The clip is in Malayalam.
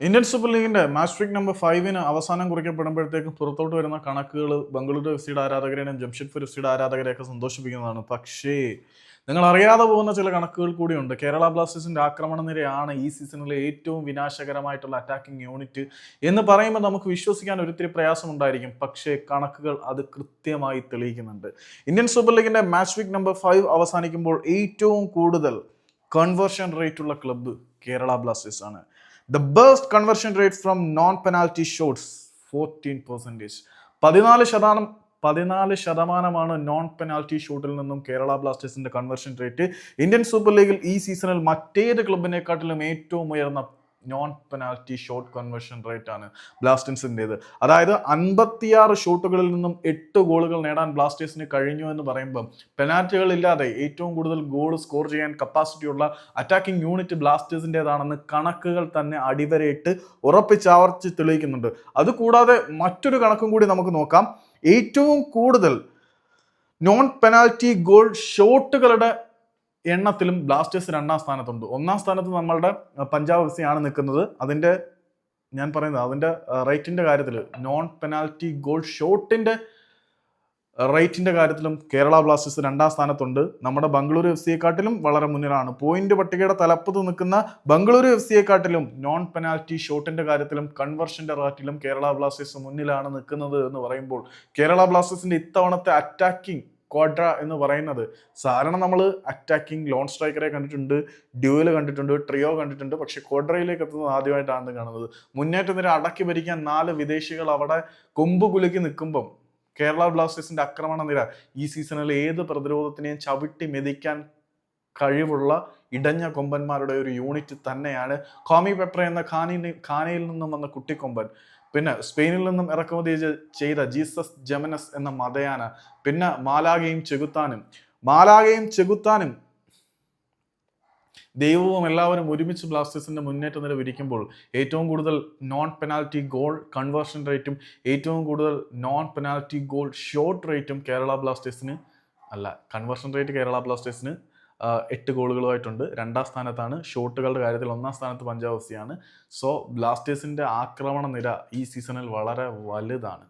ഇന്ത്യൻ സൂപ്പർ ലീഗിന്റെ മാച്ച് വീക്ക് നമ്പർ ഫൈവിന് അവസാനം കുറിക്കപ്പെടുമ്പോഴത്തേക്കും പുറത്തോട്ട് വരുന്ന കണക്കുകൾ ബംഗളൂരു എഫ് സിയുടെ ആരാധകരെയും ജംഷഡ്പൂർ എഫ് സിയുടെ ആരാധകരെയൊക്കെ സന്തോഷിപ്പിക്കുന്നതാണ്. പക്ഷേ നിങ്ങൾ അറിയാതെ പോകുന്ന ചില കണക്കുകൾ കൂടിയുണ്ട്. കേരള ബ്ലാസ്റ്റേഴ്സിന്റെ ആക്രമണ നിരയാണ് ഈ സീസണിലെ ഏറ്റവും വിനാശകരമായിട്ടുള്ള അറ്റാക്കിംഗ് യൂണിറ്റ് എന്ന് പറയുമ്പോൾ നമുക്ക് വിശ്വസിക്കാൻ ഒരിത്തിരി പ്രയാസമുണ്ടായിരിക്കും. പക്ഷേ കണക്കുകൾ അത് കൃത്യമായി തെളിയിക്കുന്നുണ്ട്. ഇന്ത്യൻ സൂപ്പർ ലീഗിന്റെ മാച്ച് വീക്ക് നമ്പർ ഫൈവ് അവസാനിക്കുമ്പോൾ ഏറ്റവും കൂടുതൽ കൺവേർഷൻ റേറ്റ് ഉള്ള ക്ലബ്ബ് കേരള ബ്ലാസ്റ്റേഴ്സ് ആണ്. The best conversion rate from non penalty shots fourteen percentage പതിനാല് ശതമാനം പതിനാല് ശതമാനമാണ് നോൺ പെനാൽറ്റി ഷൂട്ടിൽ നിന്നും കേരള ബ്ലാസ്റ്റേഴ്സിന്റെ കൺവെർഷൻ റേറ്റ് ഇന്ത്യൻ സൂപ്പർ ലീഗിൽ ഈ സീസണിൽ മറ്റേത് ക്ലബിനെക്കാട്ടിലും ഏറ്റവും ഉയർന്ന non penalty shot conversion rate ആണ് ബ്ലാസ്റ്റേഴ്സിന്റെത്. അതായത് അൻപത്തിയാറ് ഷോട്ടുകളിൽ നിന്നും എട്ട് ഗോളുകൾ നേടാൻ ബ്ലാസ്റ്റേഴ്സിന് കഴിഞ്ഞു എന്ന് പറയുമ്പം പെനാൽറ്റികൾ ഇല്ലാതെ ഏറ്റവും കൂടുതൽ ഗോൾ സ്കോർ ചെയ്യാൻ കപ്പാസിറ്റിയുള്ള അറ്റാക്കിംഗ് യൂണിറ്റ് ബ്ലാസ്റ്റേഴ്സിന്റെതാണെന്ന് കണക്കുകൾ തന്നെ അടിവരയിട്ട് ഉറപ്പിച്ചാവർച്ച് തെളിയിക്കുന്നുണ്ട്. അതുകൂടാതെ മറ്റൊരു കണക്കും കൂടി നമുക്ക് നോക്കാം. ഏറ്റവും കൂടുതൽ നോൺ പെനാൽറ്റി ഗോൾ ഷോട്ടുകളുടെ എണ്ണത്തിലും ബ്ലാസ്റ്റേഴ്സ് രണ്ടാം സ്ഥാനത്തുണ്ട്. ഒന്നാം സ്ഥാനത്ത് നമ്മളുടെ പഞ്ചാബ് എഫ് സിയാണ് നിൽക്കുന്നത്. അതിന്റെ ഞാൻ പറയുന്നത് അതിന്റെ റേറ്റിന്റെ കാര്യത്തിൽ നോൺ പെനാൽറ്റി ഗോൾ ഷോട്ടിന്റെ റേറ്റിന്റെ കാര്യത്തിലും കേരള ബ്ലാസ്റ്റേഴ്സ് രണ്ടാം സ്ഥാനത്തുണ്ട്. നമ്മുടെ ബംഗളൂരു എഫ് സിയെക്കാട്ടിലും വളരെ മുന്നിലാണ്. പോയിന്റ് പട്ടികയുടെ തലപ്പത്ത് നിൽക്കുന്ന ബംഗളൂരു എഫ് സിയെക്കാട്ടിലും നോൺ പെനാൽറ്റി ഷോട്ടിന്റെ കാര്യത്തിലും കൺവെർഷന്റെ റേറ്റിലും കേരള ബ്ലാസ്റ്റേഴ്സ് മുന്നിലാണ് നിൽക്കുന്നത് എന്ന് പറയുമ്പോൾ കേരള ബ്ലാസ്റ്റേഴ്സിന്റെ ഇത്തവണത്തെ അറ്റാക്കിംഗ് ക്വാഡ്ര എന്ന് പറയുന്നത്. സാധാരണ നമ്മൾ അറ്റാക്കിംഗ് ലോൺ സ്ട്രൈക്കറെ കണ്ടിട്ടുണ്ട് ഡ്യൂവൽ കണ്ടിട്ടുണ്ട് ട്രിയോ കണ്ടിട്ടുണ്ട് പക്ഷേ ക്വാഡ്രയിലേക്ക് എത്തുന്നത് ആദ്യമായിട്ടാണ് കാണുന്നത്. മുന്നേറ്റ നിര അടക്കി ഭരിക്കാൻ നാല് വിദേശികൾ അവിടെ കൊമ്പ് കുലുക്കി നിൽക്കുമ്പം കേരള ബ്ലാസ്റ്റേഴ്സിന്റെ ആക്രമണ നിര ഈ സീസണിൽ ഏത് പ്രതിരോധത്തിനെയും ചവിട്ടി മെതിക്കാൻ കഴിവുള്ള ഇടഞ്ഞ കൊമ്പന്മാരുടെ ഒരു യൂണിറ്റ് തന്നെയാണ്. കോമി പെപ്ര എന്ന ഖാനി ഖാനയിൽ നിന്നും വന്ന കുട്ടിക്കൊമ്പൻ. പിന്നെ സ്പെയിനിൽ നിന്നും ഇറക്കുമതി ചെയ്ത ജീസസ് ജമനസ് എന്ന മതയാന പിന്നെ മാലാഗയും ചെകുത്താനും. മാലാഗയും ചെകുത്താനും ദൈവവും എല്ലാവരും ഒരുമിച്ച് ബ്ലാസ്റ്റേഴ്സിന്റെ മുന്നേറ്റ നില വിരിക്കുമ്പോൾ ഏറ്റവും കൂടുതൽ നോൺ പെനാൽറ്റി ഗോൾ കൺവേർഷൻ റേറ്റും ഏറ്റവും കൂടുതൽ നോൺ പെനാൽറ്റി ഗോൾ ഷോട്ട് റേറ്റും കേരള ബ്ലാസ്റ്റേഴ്സിന് അല്ല കൺവേർഷൻ റേറ്റ് കേരള ബ്ലാസ്റ്റേഴ്സിന് എട്ട് ഗോളുകളുമായിട്ടുണ്ട്. രണ്ടാം സ്ഥാനത്താണ്. ഷോട്ടുകളുടെ കാര്യത്തിൽ ഒന്നാം സ്ഥാനത്ത് പഞ്ചാബ് എഫ് സിയാണ് സോ ബ്ലാസ്റ്റേഴ്സിന്റെ ആക്രമണ നിര ഈ സീസണിൽ വളരെ വലുതാണ്.